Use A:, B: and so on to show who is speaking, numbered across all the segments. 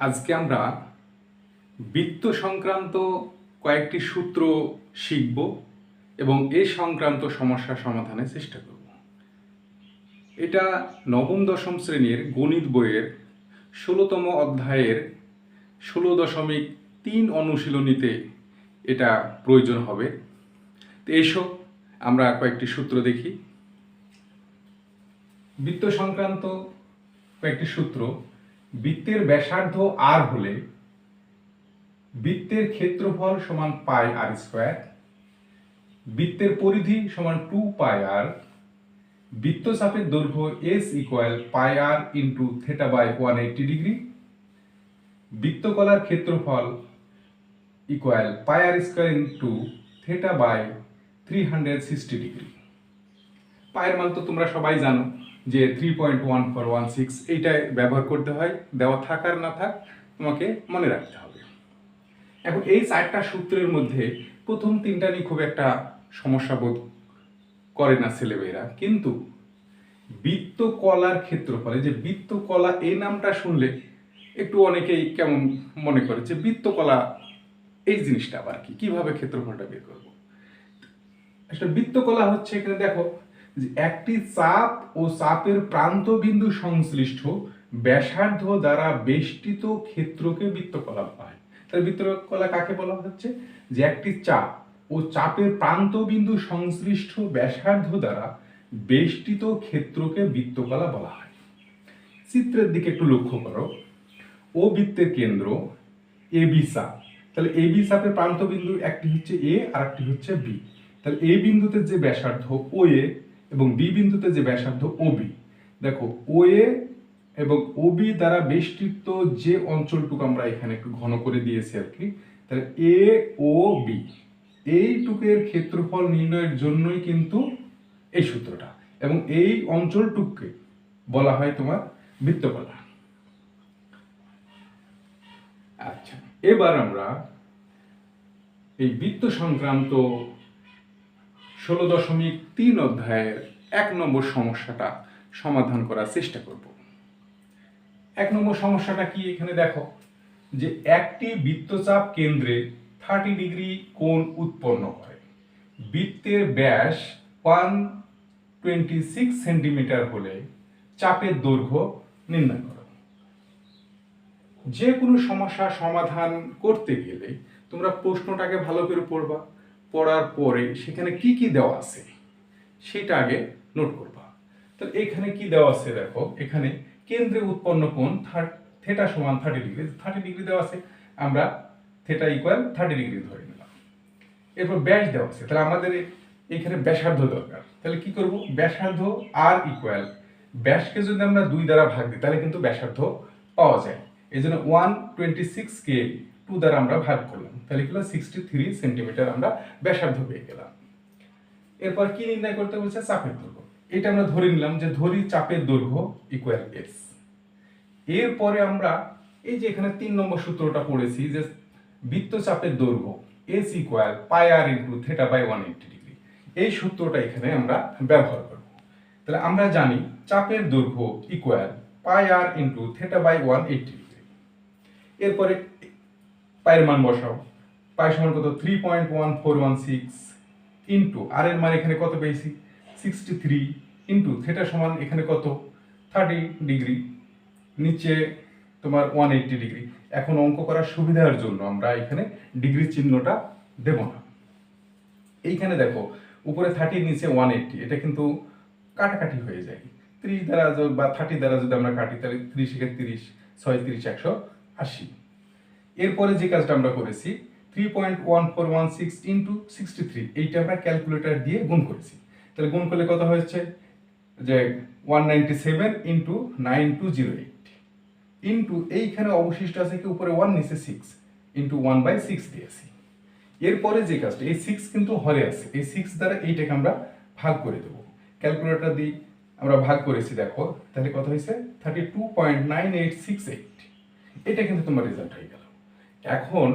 A: আজকে আমরা বৃত্ত সংক্রান্ত কয়েকটি সূত্র শিখব এবং এ সংক্রান্ত সমস্যা সমাধানের চেষ্টা করব। এটা নবম দশম শ্রেণির গণিত বইয়ের ষোলোতম অধ্যায়ের ষোলো দশমিক তিন অনুশীলনীতে এটা প্রয়োজন হবে। তো এসো, আমরা কয়েকটি সূত্র দেখি। বৃত্ত সংক্রান্ত কয়েকটি সূত্র বৃত্তের ব্যাসার্ধ আর হলে বৃত্তের ক্ষেত্রফল সমান পাই আর স্কোয়ার বৃত্তের পরিধি সমান টু পাই আর বৃত্তচাপের দৈর্ঘ্য S equal pi r into theta by one eighty degree বৃত্তকলার ক্ষেত্রফল equal pi r square into theta by three hundred sixty degree পায়ের মান তো তোমরা সবাই জানো যে three point one four one six এইটাই ব্যবহার করতে হয়, দেওয়া থাক আর না থাক, তোমাকে মনে রাখতে হবে। এখন এই চারটা সূত্রের মধ্যে প্রথম তিনটা নিয়ে খুব একটা সমস্যা বোধ করে না ছেলেমেয়েরা। কিন্তু বৃত্তকলার ক্ষেত্রফলে, যে বৃত্ত কলা এই নামটা শুনলে একটু অনেকেই কেমন মনে করে যে বৃত্ত কলা এই জিনিসটা আবার কি? কীভাবে ক্ষেত্রফলটা বের করব? বৃত্ত কলা হচ্ছে এখানে দেখো একটি চাপ ও চাপের প্রান্ত বিন্দু সংশ্লিষ্ট ব্যাসার্ধ দ্বারা বেষ্টিত ক্ষেত্রকে বৃত্তকলা বলা। হয় তাহলে বৃত্তকলা কাকে বলা হচ্ছে? যে একটি চাপ ও চাপের প্রান্ত বিন্দু সংশ্লিষ্ট ব্যাসার্ধ দ্বারা বেষ্টিত ক্ষেত্রকে বৃত্তকলা বলা হয়। চিত্রের দিকে একটু লক্ষ্য করো। ও বৃত্তের কেন্দ্র এ বি চাপ। তাহলে এ বি চাপের প্রান্ত বিন্দু একটি হচ্ছে এ আর একটি হচ্ছে বি। তাহলে এ বিন্দুতে যে ব্যাসার্ধ ও এ এবং বি বিন্দুতে যে ব্যাসার্ধ ও বি দেখো ও এ এবং ওবি দ্বারা বেষ্টিত যে অঞ্চলটুকু আমরা এখানে একটু ঘন করে দিয়েছি আর কি, তাহলে এ ও বি এইটুকের ক্ষেত্রফল নির্ণয়ের জন্যই কিন্তু এই সূত্রটা। এবং এই অঞ্চলটুককে বলা হয় তোমার বৃত্তকলা আচ্ছা এবার আমরা এই বৃত্ত সংক্রান্ত ষোলো দশমিক তিন অধ্যায়ের এক নম্বর সমস্যাটা সমাধান করার চেষ্টা করব। এক নম্বর সমস্যাটা কি এখানে দেখো? যে একটি বৃত্তচাপ কেন্দ্রে থার্টি ডিগ্রি কোণ উৎপন্ন হয়। বৃত্তের ব্যাস ওয়ান টোয়েন্টি সিক্স সেন্টিমিটার হলে চাপের দৈর্ঘ্য নির্ণয় করো। যে কোনো সমস্যা সমাধান করতে গেলে তোমরা প্রশ্নটাকে ভালো করে পড়বা। পড়ার পরে সেখানে কি কি দেওয়া আছে, সেটা আগে নোট করবা। তাহলে এখানে কি দেওয়া আছে দেখো, এখানে কেন্দ্রে উৎপন্ন কোণ থেটা সমান থার্টি ডিগ্রি থার্টি ডিগ্রি দেওয়া আছে, আমরা থেটা ইকুয়াল থার্টি ডিগ্রি ধরে নিলাম। এরপর ব্যাস দেওয়া আছে, তাহলে আমাদের এখানে ব্যাসার্ধ দরকার। তাহলে কি করব? ব্যাসার্ধ আর ইকুয়াল ব্যাসকে যদি আমরা দুই দ্বারা ভাগ দিই, তাহলে কিন্তু ব্যাসার্ধ পাওয়া যায়। এই জন্য ওয়ান টোয়েন্টি সিক্স কে টু দ্বারা আমরা ভাগ করলাম। তাহলে কি হলো? সিক্সটি থ্রি সেন্টিমিটার আমরা ব্যাসার্ধ পেয়ে গেলাম। এরপর কি নির্ণয় করতে বলছে? চাপের দৈর্ঘ্য। এটা আমরা ধরে নিলাম যে ধরি চাপের দৈর্ঘ্য ইকুয়াল এস এরপরে আমরা এই যে এখানে তিন নম্বর সূত্রটা পড়েছি যে বৃত্তচাপের দৈর্ঘ্য S equal pi r into theta by one eighty degree এই সূত্রটা এখানে আমরা ব্যবহার করব। তাহলে আমরা জানি চাপের দৈর্ঘ্য equal pi r into theta by one eighty degree এরপরে পায়ের মান বসাও। পায়ের সমান কত? Three point one four one six into r এর মান এখানে কত পেয়েছি? সিক্সটি থ্রি ইন্টু থেটা সমান এখানে কত? থার্টি ডিগ্রি নিচে তোমার ওয়ান এইটটি ডিগ্রি এখন অঙ্ক করার সুবিধার জন্য আমরা এখানে ডিগ্রি চিহ্নটা দেব না। এইখানে দেখো, উপরে থার্টির নিচে ওয়ান এইটটি এটা কিন্তু কাটাকাটি হয়ে যায়। ত্রিশ দ্বারা বা থার্টি দ্বারা যদি আমরা কাটি, তাহলে ত্রিশ একে তিরিশ, ছয়, তিরিশ, একশো আশি। এরপরে যে কাজটা আমরা করেছি three point one four one six into sixty three এইটা আমরা ক্যালকুলেটর দিয়ে গুণ করেছি। তাহলে গুণ করলে কত হয়েছে? যে one ninety seven into nine two zero eight into এইখানে অবশিষ্ট আছে কি? উপরে ওয়ান নিচে six into one by six দিয়েছি। এরপরে যে কাজটা, এই সিক্স কিন্তু হরে আছে, এই সিক্স দ্বারা এইটাকে আমরা ভাগ করে দেবো। ক্যালকুলেটর দিয়ে আমরা ভাগ করেছি, দেখো, তাহলে কত হয়েছে? Thirty two point nine eight six eight এটা কিন্তু তোমার রেজাল্ট হয়ে গেল। এখন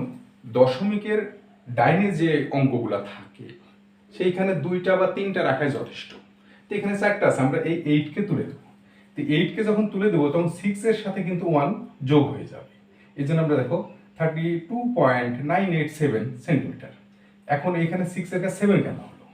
A: দশমিকের ডাইনে যে অঙ্কগুলো থাকে, সেইখানে দুইটা বা তিনটা রাখাই যথেষ্ট। তো এখানে চারটা আছে, আমরা এই এইটকে তুলে দেবো। তো এইটকে যখন তুলে দেবো, তখন সিক্স এর সাথে কিন্তু ওয়ান যোগ হয়ে যাবে। এই জন্য আমরা দেখো thirty two point nine eight seven centimetre এখন এখানে সিক্স এর কাছে সেভেন কেন হলো?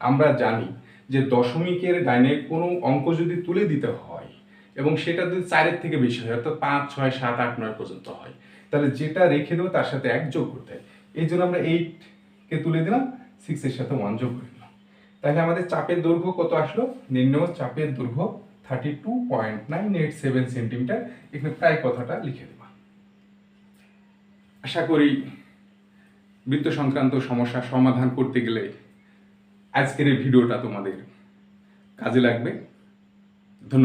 A: আমরা জানি যে দশমিকের ডাইনে কোনো অঙ্ক যদি তুলে দিতে হয়, এবং সেটা যদি চারের থেকে বেশি হয়, অর্থাৎ পাঁচ, ছয়, সাত, আট, নয় পর্যন্ত হয় তাহলে যেটা রেখে দেবো তার সাথে এক যোগ করতে হয়। এই জন্য আমরা এইটকে তুলে দিলাম সিক্সের সাথে ওয়ান যোগ করে দিলাম। তাহলে আমাদের চাপের দৈর্ঘ্য কত আসলো? নিম্ন চাপের দৈর্ঘ্য thirty two point nine eight seven centimetre এখানে প্রায় কথাটা লিখে দেবা। আশা করি বৃত্ত সংক্রান্ত সমস্যার সমাধান করতে গেলে আজকের এই ভিডিওটা তোমাদের কাজে লাগবে। ধন্যবাদ।